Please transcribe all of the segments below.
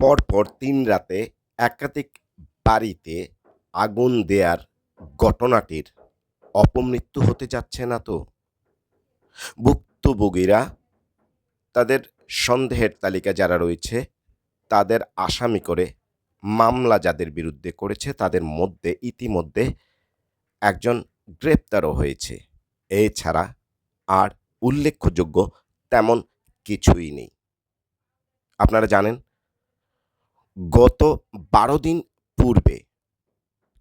পরপর তিন রাতে একাধিক বাড়িতে আগুন দেয়ার ঘটনাটির অপমৃত্যু হতে যাচ্ছে না তো? ভুক্তভোগীরা তাদের সন্দেহের তালিকা যারা রয়েছে, তাদের আসামি করে মামলা যাদের বিরুদ্ধে করেছে, তাদের মধ্যে ইতিমধ্যে একজন গ্রেপ্তারও হয়েছে। এছাড়া আর উল্লেখযোগ্য তেমন কিছুই নেই। আপনারা জানেন গত বারো দিন পূর্বে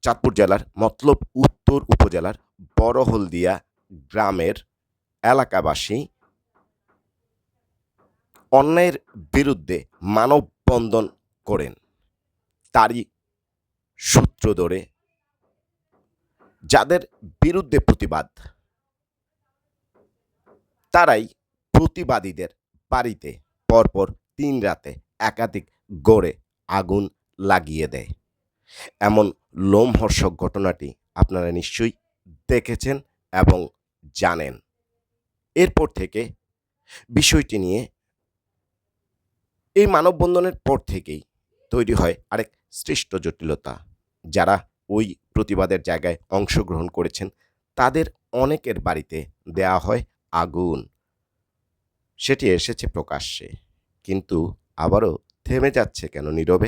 চাঁদপুর জেলার মতলব উত্তর উপজেলার বড়হলদিয়া গ্রামের এলাকাবাসী অন্যায়ের বিরুদ্ধে মানববন্ধন করেন। তারই সূত্র ধরে যাদের বিরুদ্ধে প্রতিবাদ, তারাই প্রতিবাদীদের বাড়িতে পরপর তিন রাতে একাধিক গড়ে আগুন লাগিয়ে দেয়। এমন লোমহর্ষক ঘটনাটি আপনারা নিশ্চয়ই দেখেছেন এবং জানেন। এরপর থেকে বিষয়টি নিয়ে এই মানববন্ধনের পর থেকেই তৈরি হয় আরেক সৃষ্ট জটিলতা। যারা ওই প্রতিবাদের জায়গায় অংশগ্রহণ করেছেন, তাদের অনেকের বাড়িতে দেয়া হয় আগুন। সেটি এসেছে প্রকাশ্যে, কিন্তু আবারও থেমে যাচ্ছে কেন নীরবে?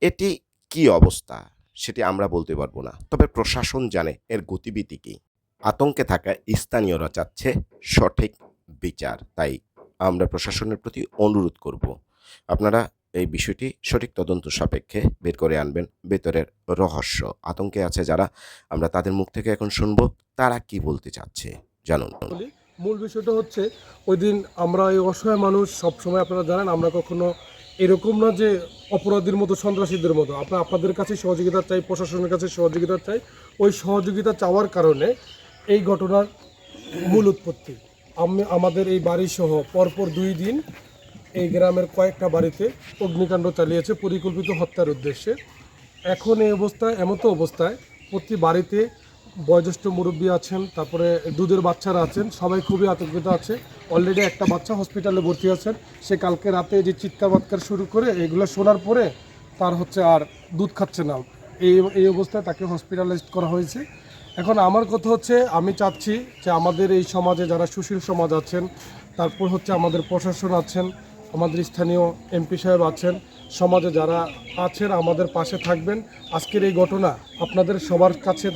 এটি কি অবস্থা? সেটি আমরা বলতে পারব না। তবে প্রশাসন জানে এর গতিবিধি কি। আতঙ্কে থাকা স্থানীয়রা চাচ্ছে সঠিক বিচার। তাই আমরা প্রশাসনের প্রতি অনুরোধ করব। আপনারা এই বিষয়টি সঠিক তদন্ত সাপেক্ষে বের করে আনবেন। ভেতরের রহস্য। আতঙ্কে আছে যারা। আমরা তাদের মুখ থেকে এখন শুনব। তারা কি বলতে চাচ্ছে? জানুন। মূল বিষয়টা হচ্ছে, ওই দিন আমরা এই অসহায় মানুষ, সবসময় আপনারা জানেন, আমরা কখনো এরকম না যে অপরাধীর মতো, সন্ত্রাসীদের মতো। আমরা আপনাদের কাছে সহযোগিতা চাই, প্রশাসনের কাছে সহযোগিতা চাই। ওই সহযোগিতা চাওয়ার কারণে এই ঘটনার মূল উৎপত্তি। আমি, আমাদের এই বাড়ি সহ পরপর দুই দিন এই গ্রামের কয়েকটা বাড়িতে অগ্নিকাণ্ড চালিয়েছে, পরিকল্পিত হত্যার উদ্দেশ্যে। এখন এই অবস্থায়, এমতো অবস্থায় প্রতি বাড়িতে বয়োজ্যেষ্ঠ মুরব্বী আছেন, তারপরে দুধের বাচ্চারা আছেন, সবাই খুবই আতঙ্কিত আছে। অলরেডি একটা বাচ্চা হসপিটালে ভর্তি আছেন, সে কালকে রাতে যে চিৎকার শুরু করে এগুলো শোনার পরে তার হচ্ছে আর দুধ খাচ্ছে না। এই এই অবস্থায় তাকে হসপিটালাইজ করা হয়েছে। এখন আমার কথা হচ্ছে, আমি চাচ্ছি যে আমাদের এই সমাজে যারা সুশীল সমাজ আছেন, তারপর হচ্ছে আমাদের প্রশাসন আছেন আমাদের স্থানীয় এমপি সাহেব আছেন, সমাজে যারা আছেন, আমাদের পাশে থাকবেন। আজকের এই ঘটনা আপনাদের সবার কাছে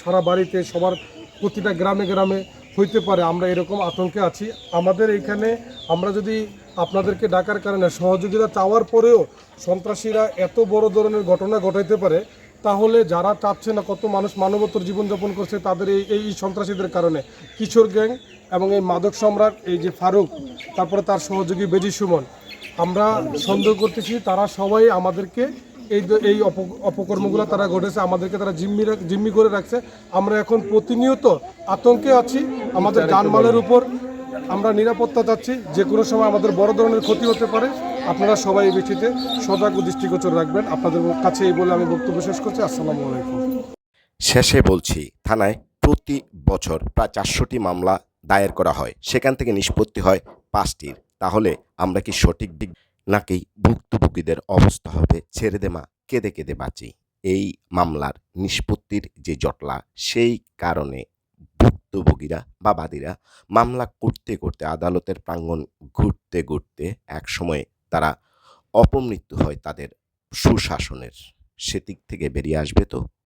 সারা বাড়িতে, সবার প্রতিটা গ্রামে গ্রামে হইতে পারে, আমরা এরকম আতঙ্কে আছি। আমাদের এখানে আমরা যদি আপনাদেরকে ডাকার কারণে সহযোগিতা চাওয়ার পরেও সন্ত্রাসীরা এত বড় ধরনের ঘটনা ঘটাইতে পারে তাহলে যারা চাচ্ছে না কত মানুষ মানবতর জীবনযাপন করছে তাদের এই এই সন্ত্রাসীদের কারণে। কিশোর গ্যাং এবং এই মাদক সম্রাট এই যে ফারুক তারপরে তার সহযোগী বেজি সুমন। আমরা সন্দেহ করতেছি তারা সবাই আমাদেরকে এই এই অপ- অপকর্মগুলো তারা ঘটেছে আমাদেরকে তারা জিম্মি জিম্মি করে রাখছে। আমরা এখন প্রতিনিয়ত আতঙ্কে আছি আমাদের জানমালের উপর। আমরা নিরাপত্তা চাচ্ছি যে কোনো সময় আমাদের বড় ধরনের ক্ষতি হতে পারে। আপনারা সবাই এই বিষয়তে সজাগ দৃষ্টিগোচর রাখবেন। আপনাদের কাছে এই বলে আমি বক্তব্য শেষ করছি। আসসালামু আলাইকুম। শেষে বলছি, থানায় প্রতি বছর প্রায় চারশোটি মামলা দায়ের করা হয়। সেখান থেকে নিষ্পত্তি হয় পাঁচটির। তাহলে আমরা কি সঠিক দিক নাকি ভুক্তভোগীদের অবস্থা হবে? ছেড়ে দেমা কেঁদে কেঁদে বাঁচি। এই মামলার নিষ্পত্তির যে জটলা, সেই কারণে ভুক্তভোগীরা বা বাদীরা মামলা করতে করতে আদালতের প্রাঙ্গণ ঘুরতে ঘুরতে এক সময় তারা অপমৃত্যু হয় তাদের সুশাসনের সেদিক থেকে বেরিয়ে আসবে তো?